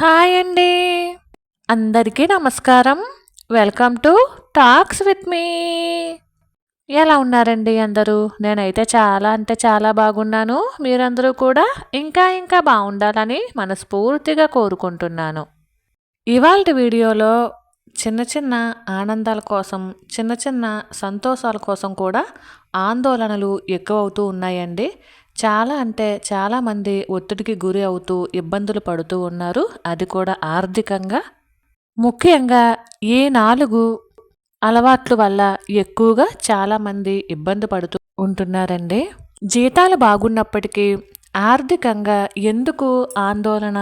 Hi అండి. అందరికీ నమస్కారం. Welcome to talks with me ఎలా ఉన్నారండి అందరూ? నేనైతే చాలా అంటే చాలా బాగున్నాను. మీరందరూ కూడా ఇంకా ఇంకా బాగుండాలని మనస్ఫూర్తిగా కోరుకుంటున్నాను. ఇవాళ వీడియోలో చిన్న చిన్న ఆనందాల కోసం చిన్న చిన్న సంతోషాల కోసం కూడా ఆందోళనలు ఎక్కువ అవుతూ ఉన్నాయండి. చాలా అంటే చాలామంది ఒత్తిడికి గురి అవుతూ ఇబ్బందులు పడుతూ ఉన్నారు. అది కూడా ఆర్థికంగా. ముఖ్యంగా ఏ నాలుగు అలవాట్ల వల్ల ఎక్కువగా చాలామంది ఇబ్బంది పడుతూ ఉంటున్నారండి. జీతాలు బాగున్నప్పటికీ ఆర్థికంగా ఎందుకు ఆందోళన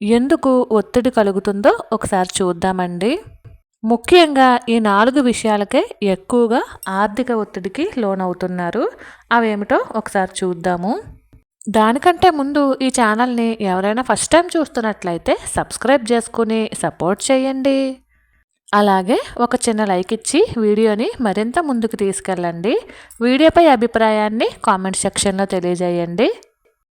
ఎందుకు ఒత్తిడి కలుగుతుందో ఒకసారి చూద్దామండి. ముఖ్యంగా ఈ నాలుగు విషయాలకే ఎక్కువగా ఆర్థిక ఒత్తిడికి లోనవుతున్నారు. అవేమిటో ఒకసారి చూద్దాము. దానికంటే ముందు ఈ ఛానల్ని ఎవరైనా ఫస్ట్ టైం చూస్తున్నట్లయితే సబ్స్క్రైబ్ చేసుకుని సపోర్ట్ చేయండి. అలాగే ఒక చిన్న లైక్ ఇచ్చి వీడియోని మరింత ముందుకు తీసుకెళ్ళండి. వీడియోపై అభిప్రాయాన్ని కామెంట్ సెక్షన్లో తెలియజేయండి.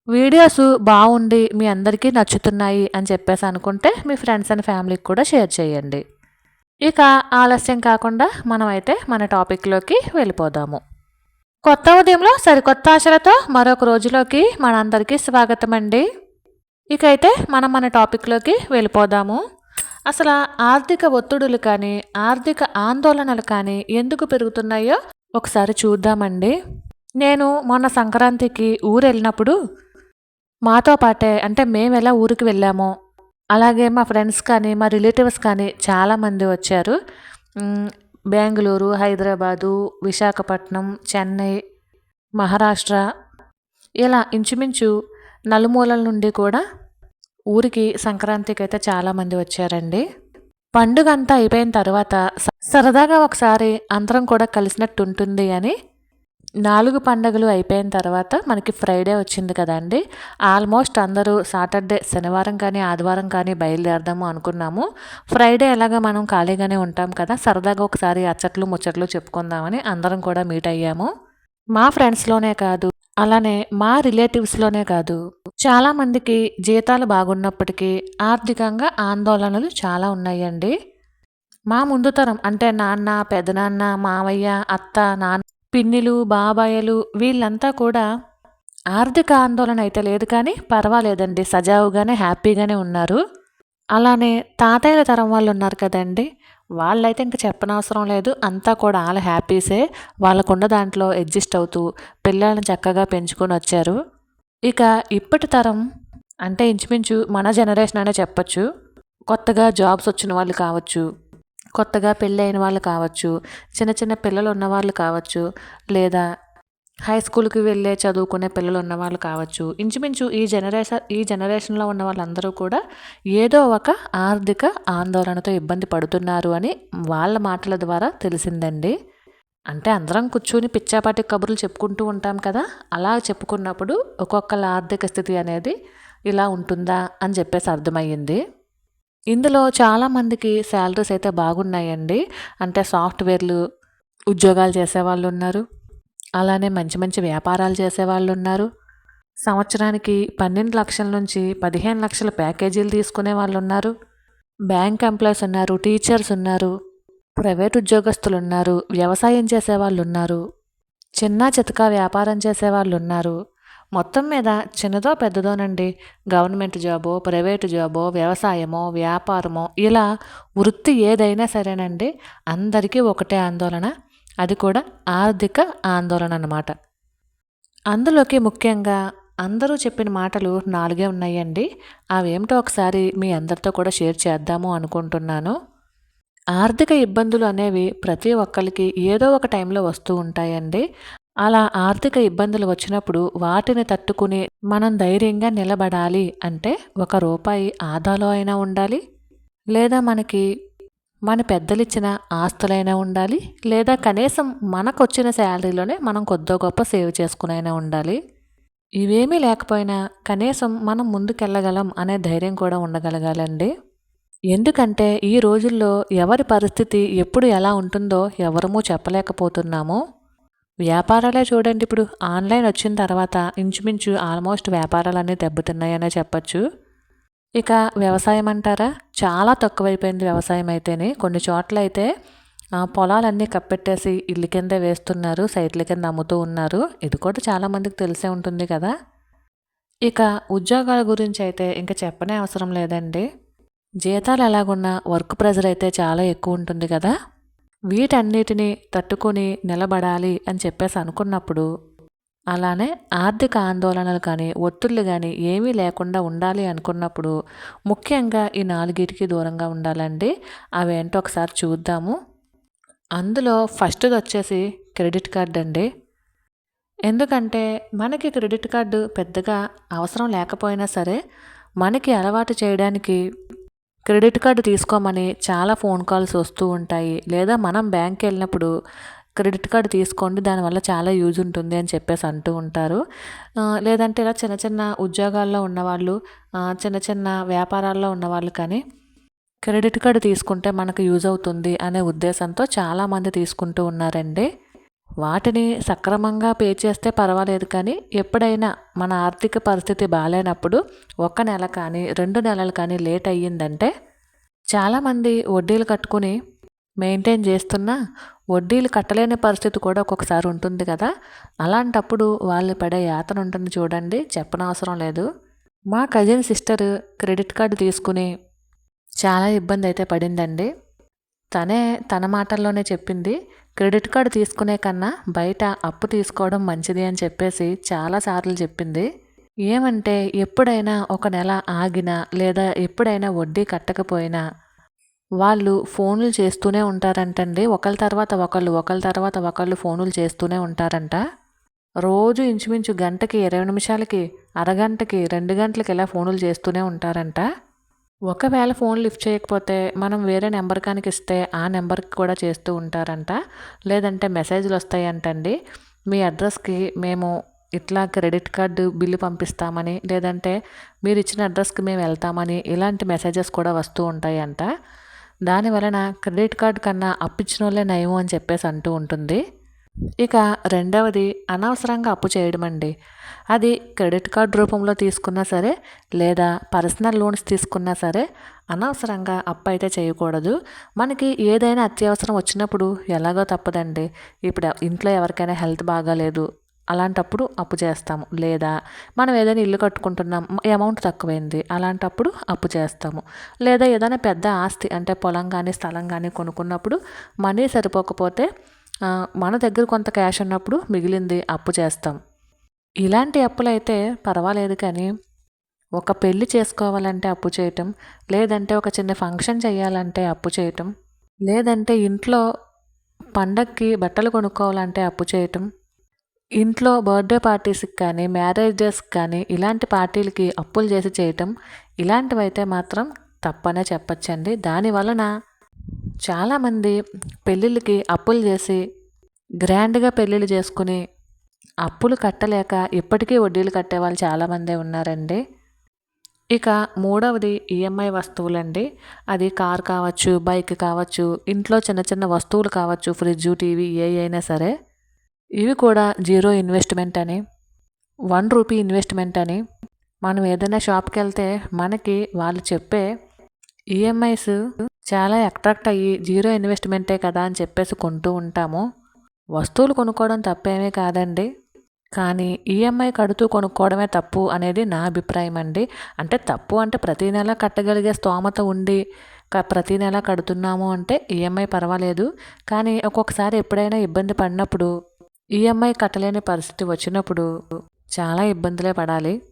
వీడియోస్ బాగుండి మీ అందరికీ నచ్చుతున్నాయి అని చెప్పేసి అనుకుంటే మీ ఫ్రెండ్స్ అండ్ ఫ్యామిలీకి కూడా షేర్ చేయండి. ఇక ఆలస్యం కాకుండా మనమైతే మన టాపిక్లోకి వెళ్ళిపోదాము. కొత్త ఉదయంలో సరికొత్త ఆశలతో మరొక రోజులోకి మనందరికీ స్వాగతం అండి ఇకైతే మనం మన టాపిక్లోకి వెళ్ళిపోదాము. అసలు ఆర్థిక ఒత్తిడులు కానీ ఆర్థిక ఆందోళనలు కానీ ఎందుకు పెరుగుతున్నాయో ఒకసారి చూద్దామండి. నేను మొన్న సంక్రాంతికి ఊరు వెళ్ళినప్పుడు మాతో పాటే అంటే మేము ఎలా ఊరికి వెళ్ళామో అలాగే మా ఫ్రెండ్స్ కానీ మా రిలేటివ్స్ కానీ చాలామంది వచ్చారు. బెంగళూరు హైదరాబాదు విశాఖపట్నం చెన్నై మహారాష్ట్ర ఇలా ఇంచుమించు నలుమూలల నుండి కూడా ఊరికి సంక్రాంతికి అయితే చాలామంది వచ్చారండి. పండుగ అంతా అయిపోయిన తర్వాత సరదాగా ఒకసారి అందరం కూడా కలిసినట్టు ఉంటుంది అని నాలుగు పండుగలు అయిపోయిన తర్వాత మనకి ఫ్రైడే వచ్చింది కదండి. ఆల్మోస్ట్ అందరూ సాటర్డే శనివారం కానీ ఆదివారం కానీ బయలుదేరదాము అనుకున్నాము. ఫ్రైడే ఎలాగ మనం ఖాళీగానే ఉంటాం కదా. సరదాగా ఒకసారి అచ్చట్లు ముచ్చట్లు చెప్పుకుందామని అందరం కూడా మీట్ అయ్యాము. మా ఫ్రెండ్స్లోనే కాదు అలానే మా రిలేటివ్స్లోనే కాదు. చాలామందికి జీతాలు బాగున్నప్పటికీ ఆర్థికంగా ఆందోళనలు చాలా ఉన్నాయండి. మా ముందు తరం అంటే నాన్న పెదనాన్న మావయ్య అత్త నాన్న పిన్నిలు బాబాయలు వీళ్ళంతా కూడా ఆర్థిక ఆందోళన అయితే లేదు కానీ పర్వాలేదండి. సజావుగానే హ్యాపీగానే ఉన్నారు. అలానే తాతయ్యల తరం వాళ్ళు ఉన్నారు కదండి. వాళ్ళైతే ఇంకా చెప్పనవసరం లేదు. అంతా కూడా వాళ్ళ హ్యాపీసే. వాళ్ళకున్న దాంట్లో అడ్జస్ట్ అవుతూ పిల్లల్ని చక్కగా పెంచుకొని వచ్చారు. ఇక ఇప్పటి తరం అంటే ఇంచుమించు మన జనరేషన్ అనే చెప్పచ్చు. కొత్తగా జాబ్స్ వచ్చిన వాళ్ళు కావచ్చు. కొత్తగా పెళ్ళైన వాళ్ళు కావచ్చు చిన్న చిన్న పిల్లలు ఉన్నవాళ్ళు కావచ్చు లేదా హై స్కూల్కి వెళ్ళే చదువుకునే పిల్లలు ఉన్నవాళ్ళు కావచ్చు ఇంచుమించు ఈ జనరేషన్ ఈ జనరేషన్లో ఉన్న వాళ్ళందరూ కూడా ఏదో ఒక ఆర్థిక ఆందోళనతో ఇబ్బంది పడుతున్నారు అని వాళ్ళ మాటల ద్వారా తెలిసిందండి. అంటే అందరం కూర్చొని పిచ్చాపాటి కబుర్లు చెప్పుకుంటూ ఉంటాం కదా అలా చెప్పుకున్నప్పుడు ఒక్కొక్కళ్ళ ఆర్థిక స్థితి అనేది ఇలా ఉంటుందా అని చెప్పేసి అర్థమయ్యింది. ఇందులో చాలామందికి శాలరీస్ అయితే బాగున్నాయండి. అంటే సాఫ్ట్వేర్లు ఉద్యోగాలు చేసేవాళ్ళు ఉన్నారు అలానే మంచి మంచి వ్యాపారాలు చేసేవాళ్ళు ఉన్నారు సంవత్సరానికి పన్నెండు లక్షల నుంచి పదిహేను లక్షల ప్యాకేజీలు తీసుకునే వాళ్ళు ఉన్నారు బ్యాంక్ ఎంప్లాయీస్ ఉన్నారు టీచర్స్ ఉన్నారు ప్రైవేట్ ఉద్యోగస్తులు ఉన్నారు వ్యవసాయం చేసేవాళ్ళు ఉన్నారు చిన్న చితక వ్యాపారం చేసేవాళ్ళు ఉన్నారు మొత్తం మీద చిన్నదో పెద్దదోనండి. గవర్నమెంట్ జాబో ప్రైవేటు జాబో వ్యవసాయమో వ్యాపారమో ఇలా వృత్తి ఏదైనా సరేనండి అందరికీ ఒకటే ఆందోళన. అది కూడా ఆర్థిక ఆందోళన అన్నమాట. అందులోకి ముఖ్యంగా అందరూ చెప్పిన మాటలు నాలుగే ఉన్నాయండి. అవేమిటో ఒకసారి మీ అందరితో కూడా షేర్ చేద్దాము అనుకుంటున్నాను. ఆర్థిక ఇబ్బందులు అనేవి ప్రతి ఒక్కరికి ఏదో ఒక టైంలో వస్తూ ఉంటాయండి. అలా ఆర్థిక ఇబ్బందులు వచ్చినప్పుడు వాటిని తట్టుకుని మనం ధైర్యంగా నిలబడాలి అంటే ఒక రూపాయి ఆదాలో అయినా ఉండాలి లేదా మనకి మన పెద్దలిచ్చిన ఆస్తులైనా ఉండాలి లేదా కనీసం మనకు వచ్చిన శాలరీలోనే మనం కొద్దో గొప్ప సేవ్ చేసుకునైనా ఉండాలి. ఇవేమీ లేకపోయినా కనీసం మనం ముందుకెళ్ళగలం అనే ధైర్యం కూడా ఉండగలగాలండి. ఎందుకంటే ఈ రోజుల్లో ఎవరి పరిస్థితి ఎప్పుడు ఎలా ఉంటుందో ఎవరమూ చెప్పలేకపోతున్నాము. వ్యాపారాలే చూడండి ఇప్పుడు. ఆన్లైన్ వచ్చిన తర్వాత ఇంచుమించు ఆల్మోస్ట్ వ్యాపారాలన్నీ దెబ్బతిన్నాయనే చెప్పచ్చు. ఇక వ్యవసాయం అంటారా? చాలా తక్కువైపోయింది వ్యవసాయం అయితేనే. కొన్ని చోట్ల అయితే ఆ, పొలాలన్నీ కప్పెట్టేసి ఇల్లు కింద వేస్తున్నారు సైట్ల కింద అమ్ముతూ ఉన్నారు. ఇది కూడా చాలామందికి తెలిసే ఉంటుంది కదా. ఇక ఉద్యోగాల గురించి అయితే ఇంకా చెప్పనే అవసరం లేదండి. జీతాలు ఎలాగున్నా వర్క్ ప్రెజర్ అయితే చాలా ఎక్కువ ఉంటుంది కదా. వీటన్నిటిని తట్టుకొని నిలబడాలి అని చెప్పేసి అనుకున్నప్పుడు అలానే ఆర్థిక ఆందోళనలు కానీ ఒత్తిళ్ళు కానీ ఏమీ లేకుండా ఉండాలి అనుకున్నప్పుడు ముఖ్యంగా ఈ నాలుగిటికి దూరంగా ఉండాలండి. అవేంటో ఒకసారి చూద్దాము. అందులో ఫస్ట్ది వచ్చేసి క్రెడిట్ కార్డ్ అండి. ఎందుకంటే మనకి క్రెడిట్ కార్డు పెద్దగా అవసరం లేకపోయినా సరే మనకి అలవాటు చేయడానికి క్రెడిట్ కార్డు తీసుకోమని చాలా ఫోన్ కాల్స్ వస్తూ ఉంటాయి. లేదా మనం బ్యాంక్కి వెళ్ళినప్పుడు క్రెడిట్ కార్డు తీసుకోండి దానివల్ల చాలా యూజ్ ఉంటుంది అని చెప్పేసి అంటూ ఉంటారు. లేదంటే ఇలా చిన్న చిన్న ఉద్యోగాల్లో ఉన్నవాళ్ళు చిన్న చిన్న వ్యాపారాల్లో ఉన్నవాళ్ళు కానీ క్రెడిట్ కార్డు తీసుకుంటే మనకు యూజ్ అవుతుంది అనే ఉద్దేశంతో చాలామంది తీసుకుంటూ ఉన్నారండి. వాటిని సక్రమంగా పే చేస్తే పర్వాలేదు కానీ ఎప్పుడైనా మన ఆర్థిక పరిస్థితి బాగాలేనప్పుడు ఒక నెల కానీ రెండు నెలలు కానీ లేట్ అయ్యిందంటే చాలామంది వడ్డీలు కట్టుకుని మెయింటైన్ చేస్తున్నా వడ్డీలు కట్టలేని పరిస్థితి కూడా ఒక్కొక్కసారి ఉంటుంది కదా. అలాంటప్పుడు వాళ్ళు పడే యాతన ఉంటుంది చూడండి చెప్పనవసరం లేదు. మా కజిన్ సిస్టర్ క్రెడిట్ కార్డు తీసుకుని చాలా ఇబ్బంది అయితే పడిందండి. తనే తన మాటల్లోనే చెప్పింది క్రెడిట్ కార్డు తీసుకునే కన్నా బయట అప్పు తీసుకోవడం మంచిది అని చెప్పేసి చాలాసార్లు చెప్పింది. ఏమంటే ఎప్పుడైనా ఒక నెల ఆగినా లేదా ఎప్పుడైనా వడ్డీ కట్టకపోయినా వాళ్ళు ఫోన్లు చేస్తూనే ఉంటారంటండి. ఒకళ్ళ తర్వాత ఒకళ్ళు ఒకళ్ళ తర్వాత ఒకళ్ళు ఫోనులు చేస్తూనే ఉంటారంట. రోజు ఇంచుమించు గంటకి ఇరవై నిమిషాలకి అరగంటకి రెండు గంటలకి ఇలా ఫోనులు చేస్తూనే ఉంటారంట. ఒకవేళ ఫోన్ లిఫ్ట్ చేయకపోతే మనం వేరే నెంబర్ కానికి ఇస్తే ఆ నెంబర్కి కూడా చేస్తూ ఉంటారంట. లేదంటే మెసేజ్లు వస్తాయంటండి. మీ అడ్రస్కి మేము ఇట్లా క్రెడిట్ కార్డు బిల్లు పంపిస్తామని లేదంటే మీరు ఇచ్చిన అడ్రస్కి మేము వెళ్తామని ఇలాంటి మెసేజెస్ కూడా వస్తూ ఉంటాయంట. దాని వలన క్రెడిట్ కార్డు కన్నా అప్పిచ్చిన వాళ్ళే నయం అని చెప్పేసి అంటూ ఉంటుంది. ఇక రెండవది అనవసరంగా అప్పు చేయడం అండి. అది క్రెడిట్ కార్డ్ రూపంలో తీసుకున్నా సరే లేదా పర్సనల్ లోన్స్ తీసుకున్నా సరే అనవసరంగా అప్పు అయితే చేయకూడదు. మనకి ఏదైనా అత్యవసరం వచ్చినప్పుడు ఎలాగో తప్పదండి. ఇప్పుడు ఇంట్లో ఎవరికైనా హెల్త్ బాగాలేదు అలాంటప్పుడు అప్పు చేస్తాము. లేదా మనం ఏదైనా ఇల్లు కట్టుకుంటున్నాం అమౌంట్ తక్కువైంది అలాంటప్పుడు అప్పు చేస్తాము. లేదా ఏదైనా పెద్ద ఆస్తి అంటే పొలం కానీ స్థలం కానీ కొనుక్కున్నప్పుడు మనీ సరిపోకపోతే మన దగ్గర కొంత క్యాష్ ఉన్నప్పుడు మిగిలింది అప్పు చేస్తాం. ఇలాంటి అప్పులు అయితే పర్వాలేదు కానీ ఒక పెళ్ళి చేసుకోవాలంటే అప్పు చేయటం లేదంటే ఒక చిన్న ఫంక్షన్ చేయాలంటే అప్పు చేయటం లేదంటే ఇంట్లో పండక్కి బట్టలు కొనుక్కోవాలంటే అప్పు చేయటం ఇంట్లో బర్త్డే పార్టీస్కి కానీ మ్యారేజెస్కి కానీ ఇలాంటి పార్టీలకి అప్పులు చేసి చేయటం ఇలాంటివైతే మాత్రం తప్పనే చెప్పచ్చండి. దాని వలన చాలామంది పెళ్ళిళ్ళకి అప్పులు చేసి గ్రాండ్గా పెళ్ళిళ్ళు చేసుకుని అప్పులు కట్టలేక ఇప్పటికీ వడ్డీలు కట్టే వాళ్ళు చాలామందే ఉన్నారండి. ఇక మూడవది ఈఎంఐ వస్తువులండి. అది కార్ కావచ్చు బైక్ కావచ్చు ఇంట్లో చిన్న చిన్న వస్తువులు కావచ్చు ఫ్రిడ్జ్ టీవీ ఏ అయినా సరే. ఇవి కూడా జీరో ఇన్వెస్ట్మెంట్ అని వన్ రూపీ ఇన్వెస్ట్మెంట్ అని మనం ఏదైనా షాప్కి వెళ్తే మనకి వాళ్ళు చెప్పే ఈఎంఐస్ చాలా అట్రాక్ట్ అయ్యి జీరో ఇన్వెస్ట్మెంటే కదా అని చెప్పేసి కొంటూ ఉంటాము. వస్తువులు కొనుక్కోవడం తప్పేమీ కాదండి. కానీ ఈఎంఐ కడుతూ కొనుక్కోవడమే తప్పు అనేది నా అభిప్రాయం అండి. అంటే తప్పు అంటే ప్రతి నెల కట్టగలిగే స్తోమత ఉండి క- ప్రతి నెల కడుతున్నాము అంటే ఈఎంఐ పర్వాలేదు. కానీ ఒక్కొక్కసారి ఎప్పుడైనా ఇబ్బంది పడినప్పుడు ఈఎంఐ కట్టలేని పరిస్థితి వచ్చినప్పుడు చాలా ఇబ్బందులే పడాలి.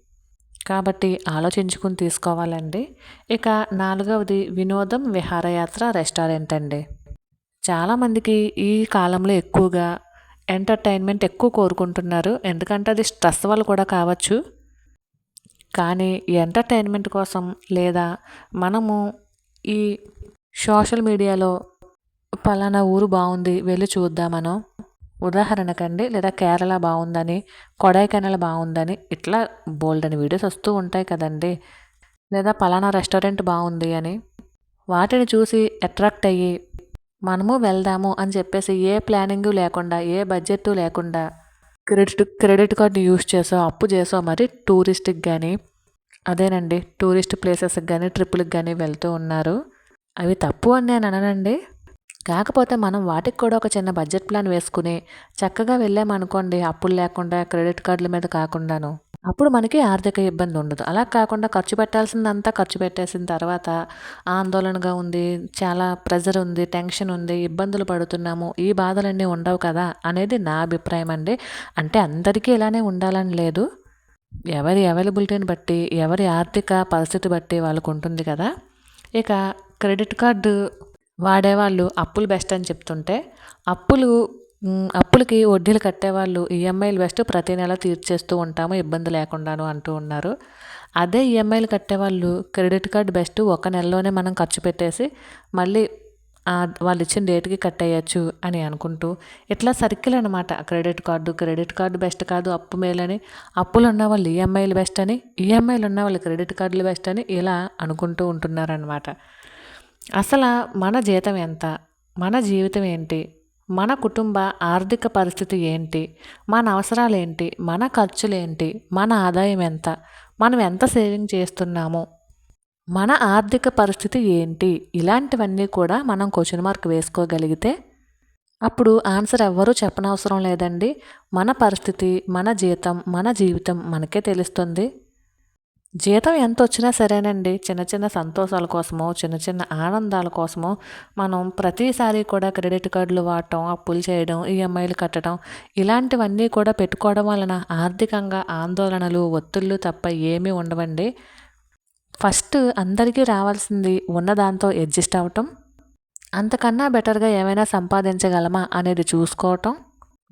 కాబట్టి ఆలోచించుకుని తీసుకోవాలండి. ఇక నాలుగవది వినోదం విహారయాత్ర రెస్టారెంట్ అండి చాలామందికి ఈ కాలంలో ఎక్కువగా ఎంటర్టైన్మెంట్ ఎక్కువ కోరుకుంటున్నారు. ఎందుకంటే అది స్ట్రెస్ వల్ల కూడా కావచ్చు. కానీ ఎంటర్టైన్మెంట్ కోసం లేదా మనము ఈ సోషల్ మీడియాలో పలానా ఊరు బాగుంది వెళ్ళి చూద్దామనో ఉదాహరణకండి లేదా కేరళ బాగుందని కొడైకెనాల్ బాగుందని ఇట్లా బోల్డ్ అని వీడియోస్ వస్తూ ఉంటాయి కదండి. లేదా పలానా రెస్టారెంట్ బాగుంది అని. వాటిని చూసి అట్రాక్ట్ అయ్యి మనము వెళ్దాము అని చెప్పేసి ఏ ప్లానింగ్ లేకుండా ఏ బడ్జెట్ లేకుండా క్రెడిట్ క్రెడిట్ కార్డు యూస్ చేసో అప్పు చేసో మరి టూరిస్ట్కి కానీ అదేనండి టూరిస్ట్ ప్లేసెస్కి కానీ ట్రిప్పులకు కానీ వెళ్తూ ఉన్నారు. అవి తప్పు అని నేను అననండి. కాకపోతే మనం వాటికి కూడా ఒక చిన్న బడ్జెట్ ప్లాన్ వేసుకుని చక్కగా వెళ్ళామనుకోండి అప్పులు లేకుండా క్రెడిట్ కార్డుల మీద కాకుండాను. అప్పుడు మనకి ఆర్థిక ఇబ్బంది ఉండదు. అలా కాకుండా ఖర్చు పెట్టాల్సిందంతా ఖర్చు పెట్టేసిన తర్వాత ఆందోళనగా ఉంది చాలా ప్రెజర్ ఉంది టెన్షన్ ఉంది ఇబ్బందులు పడుతున్నాము ఈ బాధలన్నీ ఉండవు కదా అనేది నా అభిప్రాయం అండి. అంటే అందరికీ ఇలానే ఉండాలని లేదు. ఎవరి అవైలబిలిటీని బట్టి ఎవరి ఆర్థిక పరిస్థితి బట్టి వాళ్ళకు ఉంటుంది కదా. ఇక క్రెడిట్ కార్డు వాడేవాళ్ళు అప్పులు బెస్ట్ అని చెప్తుంటే అప్పులు అప్పులకి వడ్డీలు కట్టేవాళ్ళు ఈఎంఐలు బెస్ట్ ప్రతి నెల తీర్చేస్తూ ఉంటాము ఇబ్బంది లేకుండాను అంటూ ఉన్నారు. అదే ఈఎంఐలు కట్టేవాళ్ళు క్రెడిట్ కార్డు బెస్ట్ ఒక నెలలోనే మనం ఖర్చు పెట్టేసి మళ్ళీ వాళ్ళు ఇచ్చిన డేట్కి కట్ అయ్యచ్చు అని అనుకుంటూ ఇట్లా సర్కిల్ అనమాట credit card credit card best కాదు అప్పు మేలని. అప్పులు ఉన్న వాళ్ళు ఈఎంఐలు బెస్ట్ అని ఈఎంఐలు ఉన్న వాళ్ళు క్రెడిట్ కార్డులు బెస్ట్ అని ఇలా అనుకుంటూ ఉంటున్నారనమాట అసలు మన జీతం ఎంత? మన జీవితం ఏంటి? మన కుటుంబ ఆర్థిక పరిస్థితి ఏంటి? మన అవసరాలు ఏంటి మన ఖర్చులు ఏంటి మన ఆదాయం ఎంత? మనం ఎంత సేవింగ్ చేస్తున్నాము? మన ఆర్థిక పరిస్థితి ఏంటి? ఇలాంటివన్నీ కూడా మనం క్వశ్చన్ మార్క్ వేసుకోగలిగితే అప్పుడు ఆన్సర్ ఎవ్వరూ చెప్పనవసరం లేదండి. మన పరిస్థితి మన జీతం మన జీవితం మనకే తెలుస్తుంది. జీతం ఎంత వచ్చినా సరేనండి. చిన్న చిన్న సంతోషాల కోసమో చిన్న చిన్న ఆనందాల కోసమో మనం ప్రతిసారి కూడా క్రెడిట్ కార్డులు వాడటం అప్పులు చేయడం ఈఎంఐలు కట్టడం ఇలాంటివన్నీ కూడా పెట్టుకోవడం వలన ఆర్థికంగా ఆందోళనలు ఒత్తిళ్ళు తప్ప ఏమీ ఉండవండి. ఫస్ట్ అందరికీ రావాల్సింది ఉన్నదాంతో అడ్జస్ట్ అవటం అంతకన్నా బెటర్గా ఏమైనా సంపాదించగలమా అనేది చూసుకోవటం.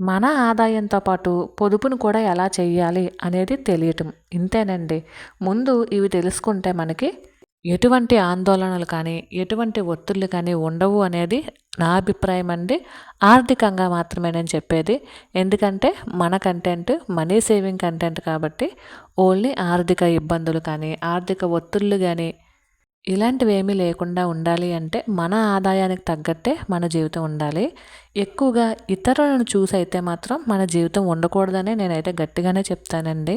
మన ఆదాయంతో పాటు పొదుపును కూడా ఎలా చేయాలి అనేది తెలియటం. ఇంతేనండి. ముందు ఇవి తెలుసుకుంటే మనకి ఎటువంటి ఆందోళనలు కానీ ఎటువంటి ఒత్తిళ్ళు కానీ ఉండవు అనేది నా అభిప్రాయం అండి. ఆర్థికంగా మాత్రమే నేను చెప్పేది. ఎందుకంటే మన కంటెంట్ మనీ సేవింగ్ కంటెంట్ కాబట్టి ఓన్లీ ఆర్థిక ఇబ్బందులు కానీ ఆర్థిక ఒత్తిళ్ళు కానీ ఇలాంటివి ఏమీ లేకుండా ఉండాలి అంటే మన ఆదాయానికి తగ్గట్టే మన జీవితం ఉండాలి. ఎక్కువగా ఇతరులను చూసి అయితే మాత్రం మన జీవితం ఉండకూడదని నేనైతే గట్టిగానే చెప్తానండి.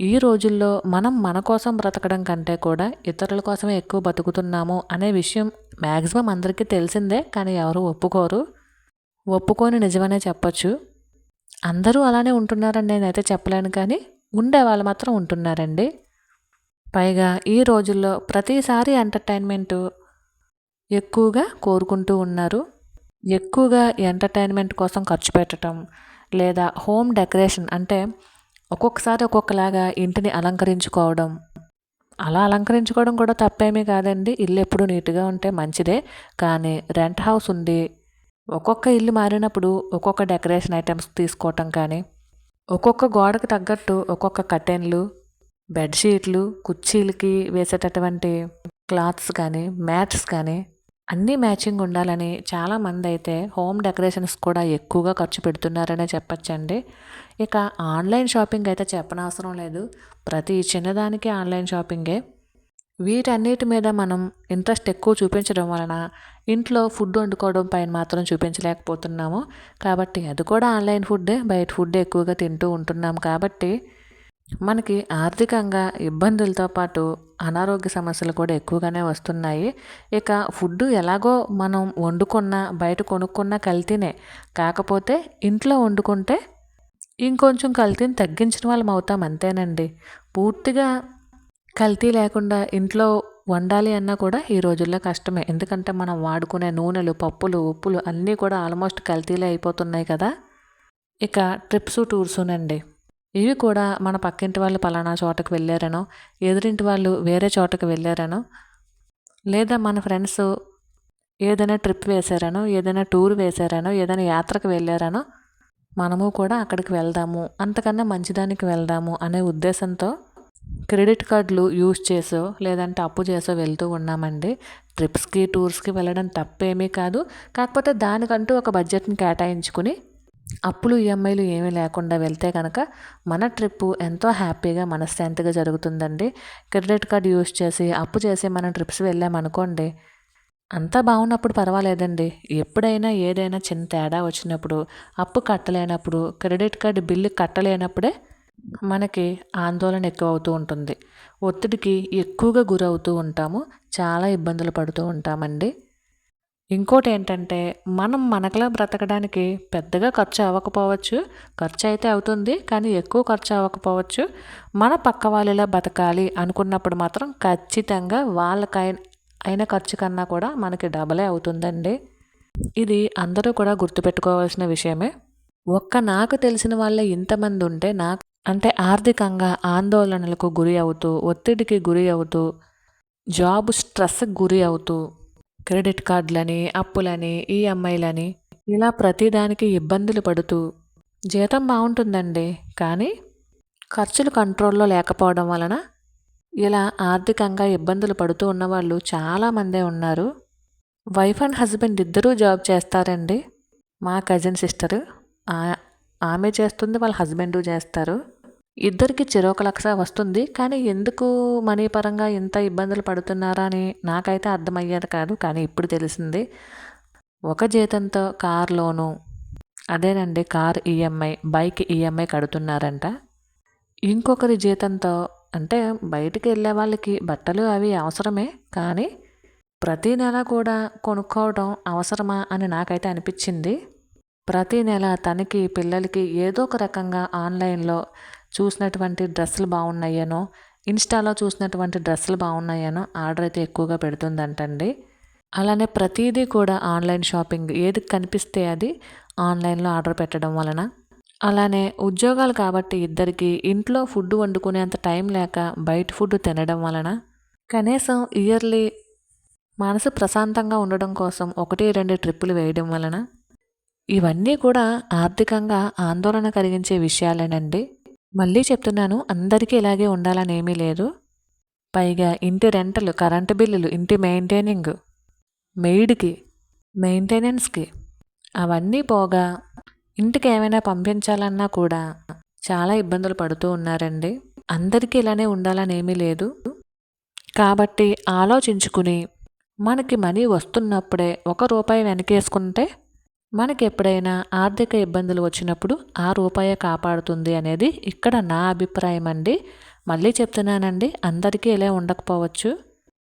ఈ రోజుల్లో మనం మన కోసం బ్రతకడం కంటే కూడా ఇతరుల కోసమే ఎక్కువ బతుకుతున్నాము అనే విషయం మ్యాక్సిమం అందరికీ తెలిసిందే కానీ ఎవరు ఒప్పుకోరు. ఒప్పుకొని నిజమనే చెప్పచ్చు. అందరూ అలానే ఉంటున్నారని నేనైతే చెప్పలేను కానీ ఉండే వాళ్ళు మాత్రం ఉంటున్నారండి. పైగా ఈ రోజుల్లో ప్రతిసారి ఎంటర్టైన్మెంట్ ఎక్కువగా కోరుకుంటూ ఉన్నారు. ఎక్కువగా ఎంటర్టైన్మెంట్ కోసం ఖర్చు పెట్టడం లేదా హోమ్ డెకరేషన్ అంటే ఒక్కొక్కసారి ఒక్కొక్కలాగా ఇంటిని అలంకరించుకోవడం. అలా అలంకరించుకోవడం కూడా తప్పేమీ కాదండి. ఇల్లు ఎప్పుడు నీట్గా ఉంటే మంచిదే. కానీ రెంట్ హౌస్ ఉండి ఒక్కొక్క ఇల్లు మారినప్పుడు ఒక్కొక్క డెకరేషన్ ఐటమ్స్ తీసుకోవటం కానీ ఒక్కొక్క గోడకు తగ్గట్టు ఒక్కొక్క కర్టెన్లు బెడ్షీట్లు కుర్చీలకి వేసేటటువంటి క్లాత్స్ కానీ మ్యాట్స్ కానీ అన్నీ మ్యాచింగ్ ఉండాలని చాలామంది అయితే హోమ్ డెకరేషన్స్ కూడా ఎక్కువగా ఖర్చు పెడుతున్నారనే చెప్పచ్చండి. ఇక ఆన్లైన్ షాపింగ్ అయితే చెప్పనవసరం లేదు. ప్రతి చిన్నదానికి ఆన్లైన్ షాపింగే. వీటన్నిటి మీద మనం ఇంట్రెస్ట్ ఎక్కువ చూపించడం వలన ఇంట్లో ఫుడ్ వండుకోవడం పైన మాత్రం చూపించలేకపోతున్నాము. కాబట్టి అది కూడా ఆన్లైన్ ఫుడ్డే. బయట ఫుడ్ ఎక్కువగా తింటూ ఉంటున్నాం కాబట్టి మనకి ఆర్థికంగా ఇబ్బందులతో పాటు అనారోగ్య సమస్యలు కూడా ఎక్కువగానే వస్తున్నాయి. ఇక ఫుడ్ ఎలాగో మనం వండుకున్న బయట కొనుక్కున్న కల్తీనే. కాకపోతే ఇంట్లో వండుకుంటే ఇంకొంచెం కల్తీని తగ్గించిన వాళ్ళం అవుతాం అంతేనండి. పూర్తిగా కల్తీ లేకుండా ఇంట్లో వండాలి అన్నా కూడా ఈ రోజుల్లో కష్టమే. ఎందుకంటే మనం వాడుకునే నూనెలు పప్పులు ఉప్పులు అన్నీ కూడా ఆల్మోస్ట్ కల్తీలే అయిపోతున్నాయి కదా. ఇక ట్రిప్స్ టూర్సునండి ఇవి కూడా మన పక్కింటి వాళ్ళు పలానా చోటకు వెళ్ళారనో ఎదురింటి వాళ్ళు వేరే చోటకు వెళ్ళారనో లేదా మన ఫ్రెండ్స్ ఏదైనా ట్రిప్ వేశారనో ఏదైనా టూర్ వేశారనో ఏదైనా యాత్రకు వెళ్ళారనో మనము కూడా అక్కడికి వెళ్దాము అంతకన్నా మంచిదానికి వెళ్దాము అనే ఉద్దేశంతో క్రెడిట్ కార్డులు యూజ్ చేసో లేదంటే అప్పు చేసో వెళ్తూ ఉన్నామండి. ట్రిప్స్కి టూర్స్కి వెళ్ళడం తప్పేమీ కాదు. కాకపోతే దానికంటూ ఒక బడ్జెట్ని కేటాయించుకుని అప్పులు ఈఎంఐలు ఏమీ లేకుండా వెళ్తే కనుక మన ట్రిప్పు ఎంతో హ్యాపీగా మనశ్శాంతిగా జరుగుతుందండి. క్రెడిట్ కార్డ్ యూస్ చేసి అప్పు చేసి మనం ట్రిప్స్ వెళ్ళామనుకోండి అంతా బాగున్నప్పుడు పర్వాలేదండి. ఎప్పుడైనా ఏదైనా చిన్న తేడా వచ్చినప్పుడు అప్పు కట్టలేనప్పుడు క్రెడిట్ కార్డు బిల్లు కట్టలేనప్పుడే మనకి ఆందోళన ఎక్కువ అవుతూ ఉంటుంది. ఒత్తిడికి ఎక్కువగా గురవుతూ ఉంటాము చాలా ఇబ్బందులు పడుతూ ఉంటామండి. ఇంకోటి ఏంటంటే మనం మనకలా బ్రతకడానికి పెద్దగా ఖర్చు అవ్వకపోవచ్చు. ఖర్చు అయితే అవుతుంది కానీ ఎక్కువ ఖర్చు అవ్వకపోవచ్చు. మన పక్క వాళ్ళలా బతకాలి అనుకున్నప్పుడు మాత్రం ఖచ్చితంగా వాళ్ళకై అయిన ఖర్చు కన్నా కూడా మనకి డబలే అవుతుందండి. ఇది అందరూ కూడా గుర్తుపెట్టుకోవాల్సిన విషయమే. ఒక్క నాకు తెలిసిన వాళ్ళే ఇంతమంది ఉంటే నాకు అంటే ఆర్థికంగా ఆందోళనలకు గురి అవుతూ ఒత్తిడికి గురి అవుతూ జాబ్ స్ట్రెస్కి గురి అవుతూ క్రెడిట్ కార్డులని అప్పులని ఈఎంఐలని ఇలా ప్రతిదానికి ఇబ్బందులు పడుతూ జీతం బాగుంటుందండి. కానీ ఖర్చులు కంట్రోల్లో లేకపోవడం వలన ఇలా ఆర్థికంగా ఇబ్బందులు పడుతూ ఉన్నవాళ్ళు చాలామందే ఉన్నారు. వైఫ్ అండ్ హస్బెండ్ ఇద్దరూ జాబ్ చేస్తారండి. మా కజిన్ సిస్టరు ఆమె చేస్తుంది వాళ్ళ హస్బెండు చేస్తారు. ఇద్దరికి చెరొక లక్ష వస్తుంది. కానీ ఎందుకు మనీ పరంగా ఇంత ఇబ్బందులు పడుతున్నారా అని నాకైతే అర్థమయ్యేది కాదు. కానీ ఇప్పుడు తెలిసింది. ఒక జీతంతో కార్ లోను అదేనండి కార్ ఈఎంఐ బైక్ ఈఎంఐ కడుతున్నారంట. ఇంకొకరి జీతంతో అంటే బయటికి వెళ్ళే వాళ్ళకి బట్టలు అవి అవసరమే. కానీ ప్రతీ నెల కూడా కొనుక్కోవడం అవసరమా అని నాకైతే అనిపించింది. ప్రతి నెల తనకి పిల్లలకి ఏదో ఒక రకంగా ఆన్లైన్లో చూసినటువంటి డ్రెస్సులు బాగున్నాయనో ఇన్స్టాలో చూసినటువంటి డ్రెస్సులు బాగున్నాయనో ఆర్డర్ అయితే ఎక్కువగా పెడుతుందంటండి. అలానే ప్రతిదీ కూడా ఆన్లైన్ షాపింగ్ ఏది కనిపిస్తే అది ఆన్లైన్లో ఆర్డర్ పెట్టడం వలన. అలానే ఉద్యోగాలు కాబట్టి ఇద్దరికి ఇంట్లో ఫుడ్ వండుకునేంత టైం లేక బయట ఫుడ్ తినడం వలన కనీసం ఇయర్లీ మనసు ప్రశాంతంగా ఉండడం కోసం ఒకటి రెండు ట్రిప్పులు వేయడం వలన ఇవన్నీ కూడా ఆర్థికంగా ఆందోళన కలిగించే విషయాలేనండి. మళ్ళీ చెప్తున్నాను అందరికీ ఇలాగే ఉండాలని ఏమీ లేదు. పైగా ఇంటి రెంటలు కరెంటు బిల్లులు ఇంటి మెయింటైనింగ్ మెయిడ్కి మెయింటెనెన్స్కి అవన్నీ పోగా ఇంటికి ఏమైనా పంపించాలన్నా కూడా చాలా ఇబ్బందులు పడుతూ ఉన్నారండి. అందరికీ ఇలానే ఉండాలని ఏమీ లేదు. కాబట్టి ఆలోచించుకుని మనకి మనీ వస్తున్నప్పుడే ఒక రూపాయి వెనకేసుకుంటే మనకి ఎప్పుడైనా ఆర్థిక ఇబ్బందులు వచ్చినప్పుడు ఆ రూపాయి కాపాడుతుంది అనేది ఇక్కడ నా అభిప్రాయం అండి. మళ్ళీ చెప్తున్నానండి అందరికీ ఇలా ఉండకపోవచ్చు.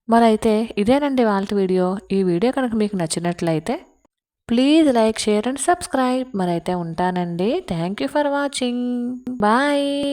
మరైతే ఇదేనండి వాళ్ళ వీడియో. ఈ వీడియో కనుక మీకు నచ్చినట్లయితే please like share and subscribe. మరైతే ఉంటానండి. Thank you for watching. Bye.